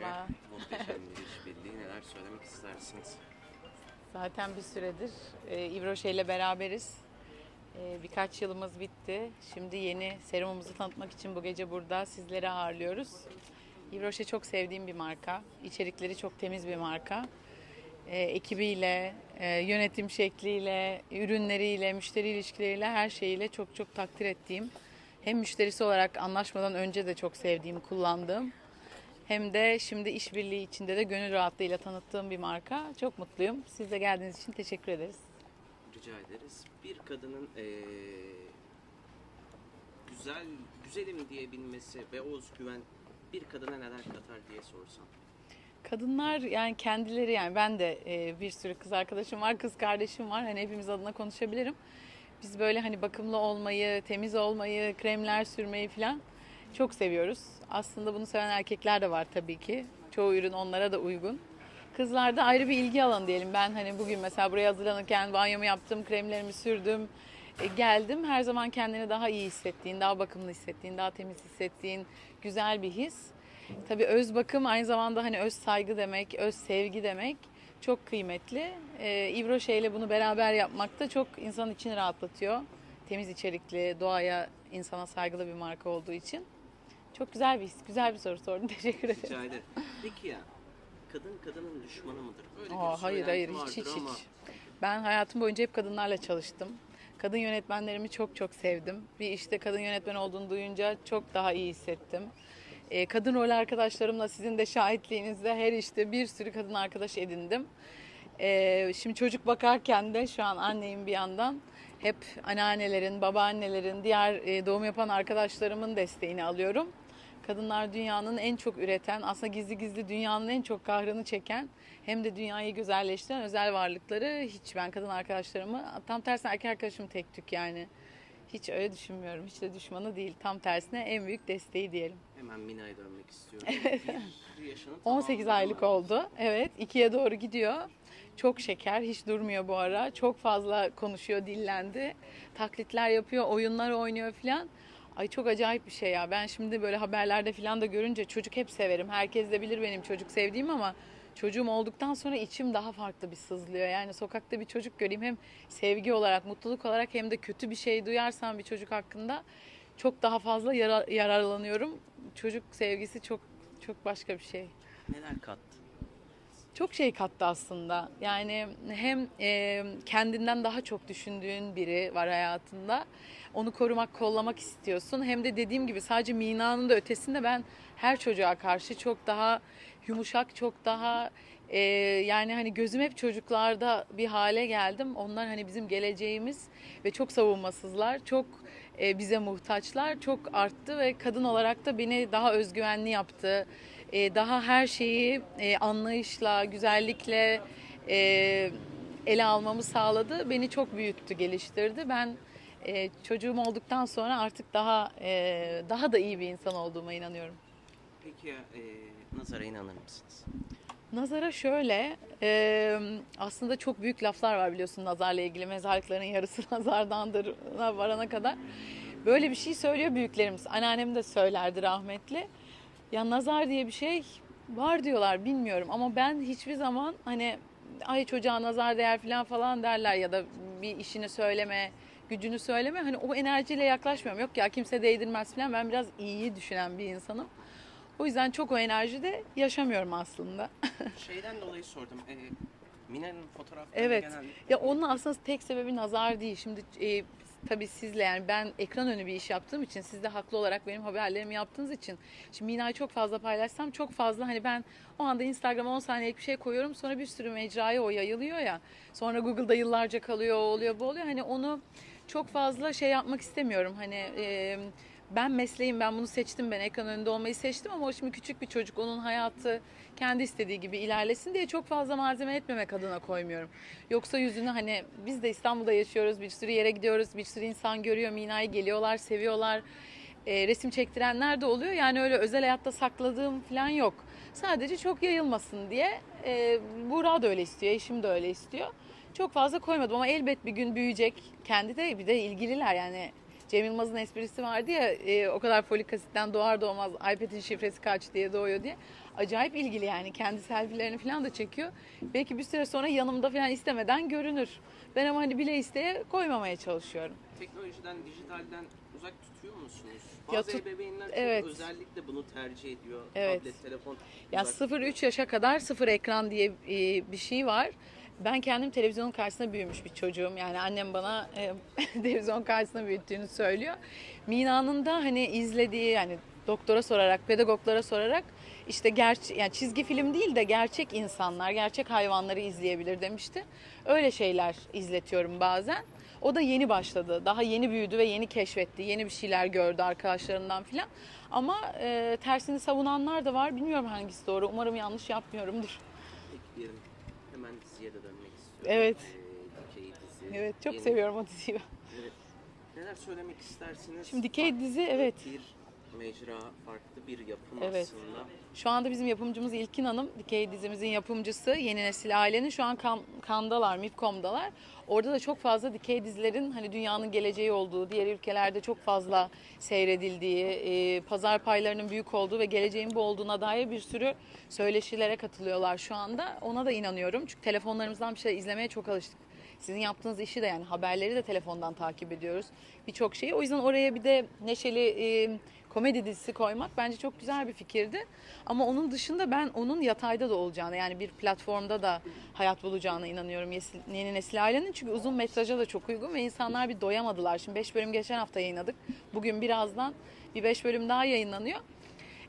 Merhaba. Muhteşem bir işbirliği. Neler söylemek istersiniz? Zaten bir süredir e, İvroşe ile beraberiz. E, birkaç yılımız bitti. Şimdi yeni serumumuzu tanıtmak için bu gece burada sizleri ağırlıyoruz. İvroşe çok sevdiğim bir marka. İçerikleri çok temiz bir marka. E, ekibiyle, e, yönetim şekliyle, ürünleriyle, müşteri ilişkileriyle her şeyiyle çok çok takdir ettiğim. Hem müşterisi olarak anlaşmadan önce de çok sevdiğim, kullandığım. Hem de şimdi işbirliği içinde de gönül rahatlığıyla tanıttığım bir marka. Çok mutluyum. Siz de geldiğiniz için teşekkür ederiz. Rica ederiz. Bir kadının eee, güzel, güzelim diyebilmesi ve o özgüven bir kadına neler katar diye sorsam. Kadınlar yani kendileri yani ben de e, bir sürü kız arkadaşım var, kız kardeşim var. Hani hepimiz adına konuşabilirim. Biz böyle hani bakımlı olmayı, temiz olmayı, kremler sürmeyi falan çok seviyoruz. Aslında bunu seven erkekler de var tabii ki. Çoğu ürün onlara da uygun. Kızlarda ayrı bir ilgi alanı diyelim. Ben hani bugün mesela buraya hazırlanırken banyomu yaptım, kremlerimi sürdüm, e, geldim. Her zaman kendini daha iyi hissettiğin, daha bakımlı hissettiğin, daha temiz hissettiğin güzel bir his. Tabii öz bakım aynı zamanda hani öz saygı demek, öz sevgi demek çok kıymetli. Ee, İvroşe ile bunu beraber yapmak da çok insanın içini rahatlatıyor. Temiz içerikli, doğaya, insana saygılı bir marka olduğu için. Çok güzel bir his, güzel bir soru sordun. Teşekkür ederim. Rica ederim. Peki ya, kadın kadının düşmanı mıdır? Böyle Aa, hayır hayır hiç hiç ama hiç. Ben hayatım boyunca hep kadınlarla çalıştım. Kadın yönetmenlerimi çok çok sevdim. Bir işte kadın yönetmen olduğunu duyunca çok daha iyi hissettim. Ee, kadın rol arkadaşlarımla sizin de şahitliğinizde her işte bir sürü kadın arkadaş edindim. Ee, şimdi çocuk bakarken de şu an anneyim bir yandan. Hep anneannelerin, babaannelerin, diğer e, doğum yapan arkadaşlarımın desteğini alıyorum. Kadınlar dünyanın en çok üreten, aslında gizli gizli dünyanın en çok kahrını çeken hem de dünyayı güzelleştiren özel varlıkları hiç ben kadın arkadaşlarımı tam tersine erkek arkadaşım tek tük yani. Hiç öyle düşünmüyorum. Hiç de düşmanı değil. Tam tersine en büyük desteği diyelim. hemen Mina'ya dönmek istiyorum. bir yaşını 18 tamamladı aylık oldu. Evet, ikiye doğru gidiyor. Çok şeker, hiç durmuyor bu ara. Çok fazla konuşuyor, dillendi. Taklitler yapıyor, oyunlar oynuyor filan. Ay çok acayip bir şey ya. Ben şimdi böyle haberlerde filan da görünce çocuk hep severim. Herkes de bilir benim çocuk sevdiğim ama çocuğum olduktan sonra içim daha farklı bir sızlıyor. Yani sokakta bir çocuk göreyim hem sevgi olarak, mutluluk olarak hem de kötü bir şey duyarsam bir çocuk hakkında çok daha fazla yara- yararlanıyorum. Çocuk sevgisi çok çok başka bir şey. Neler kattı? Çok şey kattı aslında. Yani hem e, kendinden daha çok düşündüğün biri var hayatında. Onu korumak, kollamak istiyorsun. Hem de dediğim gibi sadece Mina'nın da ötesinde ben her çocuğa karşı çok daha yumuşak, çok daha e, yani hani gözüm hep çocuklarda bir hale geldim. Onlar hani bizim geleceğimiz ve çok savunmasızlar, çok e, bize muhtaçlar, çok arttı ve kadın olarak da beni daha özgüvenli yaptı. E, daha her şeyi e, anlayışla, güzellikle e, ele almamı sağladı. Beni çok büyüttü, geliştirdi. Ben e, çocuğum olduktan sonra artık daha e, daha da iyi bir insan olduğuma inanıyorum. Peki ya, eee, nazara inanır mısınız? Nazara şöyle, e, aslında çok büyük laflar var biliyorsun nazarla ilgili. Mezarlıkların yarısı nazardandır varana kadar. Böyle bir şey söylüyor büyüklerimiz. Anneannem de söylerdi rahmetli. Ya nazar diye bir şey var diyorlar bilmiyorum ama ben hiçbir zaman hani ay çocuğa nazar değer falan falan derler ya da bir işini söyleme, gücünü söyleme. Hani o enerjiyle yaklaşmıyorum. Yok ya kimse değdirmez falan. Ben biraz iyiyi düşünen bir insanım. O yüzden çok o enerjide yaşamıyorum aslında. Şeyden dolayı sordum. Eee Mina'nın fotoğrafları Evet. genelde Ya onun aslında tek sebebi nazar değil. Şimdi e, tabii sizle yani ben ekran önü bir iş yaptığım için siz de haklı olarak benim haberlerimi yaptığınız için şimdi Mina'yı çok fazla paylaşsam çok fazla hani ben o anda Instagram'a 10 saniyelik bir şey koyuyorum sonra bir sürü mecraya o yayılıyor ya. Sonra Google'da yıllarca kalıyor oluyor bu oluyor. Hani onu çok fazla şey yapmak istemiyorum. Hani e, ben mesleğim ben bunu seçtim ben ekran önünde olmayı seçtim ama o şimdi küçük bir çocuk onun hayatı kendi istediği gibi ilerlesin diye çok fazla malzeme etmemek adına koymuyorum. Yoksa yüzünü hani biz de İstanbul'da yaşıyoruz bir sürü yere gidiyoruz bir sürü insan görüyor Mina'yı geliyorlar seviyorlar E, resim çektirenler de oluyor yani öyle özel hayatta sakladığım falan yok. Sadece çok yayılmasın diye e, Buğra da öyle istiyor eşim de öyle istiyor. Çok fazla koymadım ama elbet bir gün büyüyecek. Kendi de bir de ilgililer yani Cem Yılmaz'ın esprisi vardı ya e, o kadar folik asitten doğar doğmaz iPad'in şifresi kaç diye doğuyor diye. acayip ilgili yani. Kendi selfilerini falan da çekiyor. Belki bir süre sonra yanımda falan istemeden görünür. Ben ama hani bile isteye koymamaya çalışıyorum. Teknolojiden, dijitalden uzak tutuyor musunuz? Ya Bazı tut- ebeveynler evet. özellikle bunu tercih ediyor. Evet. Tablet, telefon. Ya uzak 0-3 yaşa kadar sıfır ekran diye e, bir şey var. Ben kendim televizyonun karşısında büyümüş bir çocuğum. Yani annem bana e, televizyon karşısında büyüttüğünü söylüyor. Mina'nın da hani izlediği yani doktora sorarak, pedagoglara sorarak işte gerçi yani çizgi film değil de gerçek insanlar, gerçek hayvanları izleyebilir demişti. Öyle şeyler izletiyorum bazen. O da yeni başladı. Daha yeni büyüdü ve yeni keşfetti. Yeni bir şeyler gördü arkadaşlarından filan. Ama e, tersini savunanlar da var. Bilmiyorum hangisi doğru. Umarım yanlış yapmıyorumdur. Hemen diziye de dönmek istiyorum. Evet. Ee, dikey dizi. Evet çok Yeni- seviyorum o diziyi. Evet. Neler söylemek istersiniz? Şimdi dikey dizi, evet. Bir mecra, farklı bir yapım Evet. aslında. Şu anda bizim yapımcımız İlkin Hanım. Dikey dizimizin yapımcısı. Yeni Nesil Ailenin. Şu an kan, Kan'dalar, Mipcom'dalar. Orada da çok fazla dikey dizilerin hani dünyanın geleceği olduğu, diğer ülkelerde çok fazla seyredildiği, e, pazar paylarının büyük olduğu ve geleceğin bu olduğuna dair bir sürü söyleşilere katılıyorlar şu anda. Ona da inanıyorum. Çünkü telefonlarımızdan bir şey izlemeye çok alıştık. Sizin yaptığınız işi de yani haberleri de telefondan takip ediyoruz. Birçok şeyi. O yüzden oraya bir de neşeli e, komedi dizisi koymak bence çok güzel bir fikirdi. Ama onun dışında ben onun yatayda da olacağını yani bir platformda da hayat bulacağına inanıyorum Yeni Nesil Ailenin. Çünkü uzun metraja da çok uygun ve insanlar bir doyamadılar. Şimdi 5 bölüm geçen hafta yayınladık. Bugün birazdan bir 5 bölüm daha yayınlanıyor.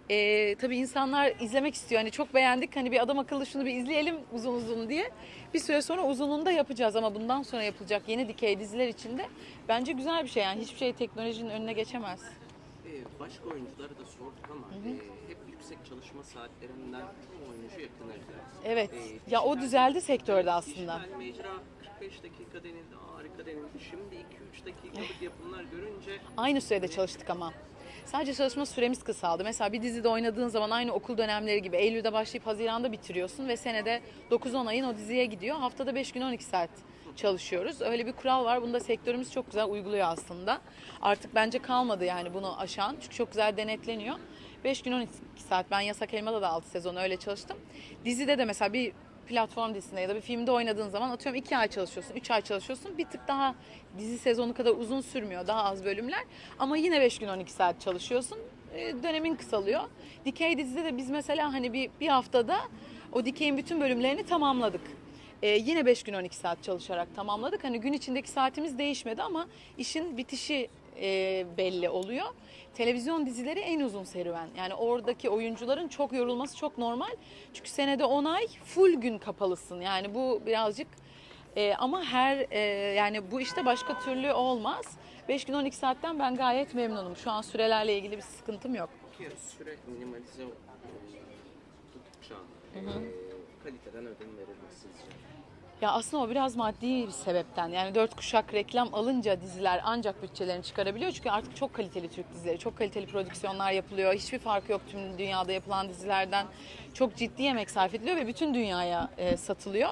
Ee, tabii insanlar izlemek istiyor. Hani çok beğendik. Hani bir adam akıllı şunu bir izleyelim uzun uzun diye. Bir süre sonra uzununu da yapacağız ama bundan sonra yapılacak yeni dikey diziler için de bence güzel bir şey. Yani hiçbir şey teknolojinin önüne geçemez. Başka oyunculara da sorduk ama e, hep yüksek çalışma saatlerinden çoğu oyuncu yakınırdı. Evet. Ee, Ya o düzeldi sektörde aslında. Dijital mecra 45 dakika denildi, harika denildi. Şimdi 2-3 dakikalık yapımlar görünce Aynı sürede çalıştık ama. Sadece çalışma süremiz kısaldı. Mesela bir dizide oynadığın zaman aynı okul dönemleri gibi Eylül'de başlayıp Haziran'da bitiriyorsun ve senede 9-10 ayın o diziye gidiyor. Haftada 5 gün 12 saat çalışıyoruz. Öyle bir kural var. Bunu da sektörümüz çok güzel uyguluyor aslında. Artık bence kalmadı yani bunu aşan. Çünkü çok güzel denetleniyor. 5 gün 12 saat. Ben Yasak Elma'da da 6 sezon öyle çalıştım. Dizide de mesela bir platform dizisinde ya da bir filmde oynadığın zaman atıyorum 2 ay çalışıyorsun, 3 ay çalışıyorsun. Bir tık daha dizi sezonu kadar uzun sürmüyor. Daha az bölümler. Ama yine 5 gün 12 saat çalışıyorsun. E, dönemin kısalıyor. Dikey dizide de biz mesela hani bir, bir haftada o dikeyin bütün bölümlerini tamamladık. E, yine 5 gün 12 saat çalışarak tamamladık. Hani gün içindeki saatimiz değişmedi ama işin bitişi e, belli oluyor. Televizyon dizileri en uzun serüven. Yani oradaki oyuncuların çok yorulması çok normal. Çünkü senede 10 ay full gün kapalısın. Yani bu birazcık e, ama her e, yani bu işte başka türlü olmaz. 5 gün 12 saatten ben gayet memnunum. Şu an sürelerle ilgili bir sıkıntım yok. ki süre minimalize tuttukça e, kaliteden ödün verilmez sizce? Ya aslında o biraz maddi bir sebepten. Yani dört kuşak reklam alınca diziler ancak bütçelerini çıkarabiliyor. Çünkü artık çok kaliteli Türk dizileri, çok kaliteli prodüksiyonlar yapılıyor. Hiçbir farkı yok tüm dünyada yapılan dizilerden. Çok ciddi emek sarf ediliyor ve bütün dünyaya e, satılıyor.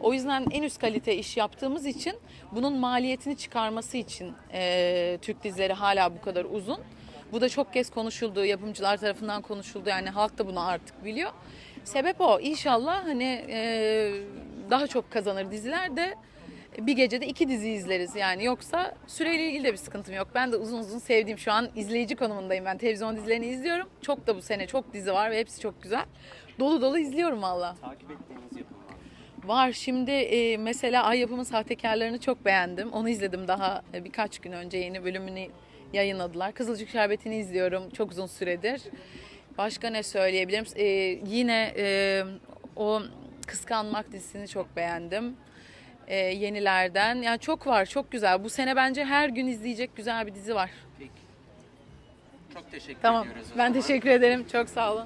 O yüzden en üst kalite iş yaptığımız için bunun maliyetini çıkarması için e, Türk dizileri hala bu kadar uzun. Bu da çok kez konuşuldu, yapımcılar tarafından konuşuldu. Yani halk da bunu artık biliyor. Sebep o. İnşallah hani e, daha çok kazanır diziler de bir gecede iki dizi izleriz yani. Yoksa süreyle ilgili de bir sıkıntım yok. Ben de uzun uzun sevdiğim şu an izleyici konumundayım ben. Televizyon dizilerini izliyorum. Çok da bu sene çok dizi var ve hepsi çok güzel. Dolu dolu izliyorum valla. Takip ettiğiniz yapım var. Var şimdi e, mesela Ay Yapım'ın sahtekarlarını çok beğendim. Onu izledim daha e, birkaç gün önce yeni bölümünü yayınladılar. Kızılcık Şerbeti'ni izliyorum çok uzun süredir. Başka ne söyleyebilirim? E, yine e, o Kıskanmak dizisini çok beğendim. E, yenilerden. Yani çok var çok güzel. Bu sene bence her gün izleyecek güzel bir dizi var. Peki. Çok teşekkür Tamam ediyoruz o ben zaman. teşekkür ederim. Çok sağ olun.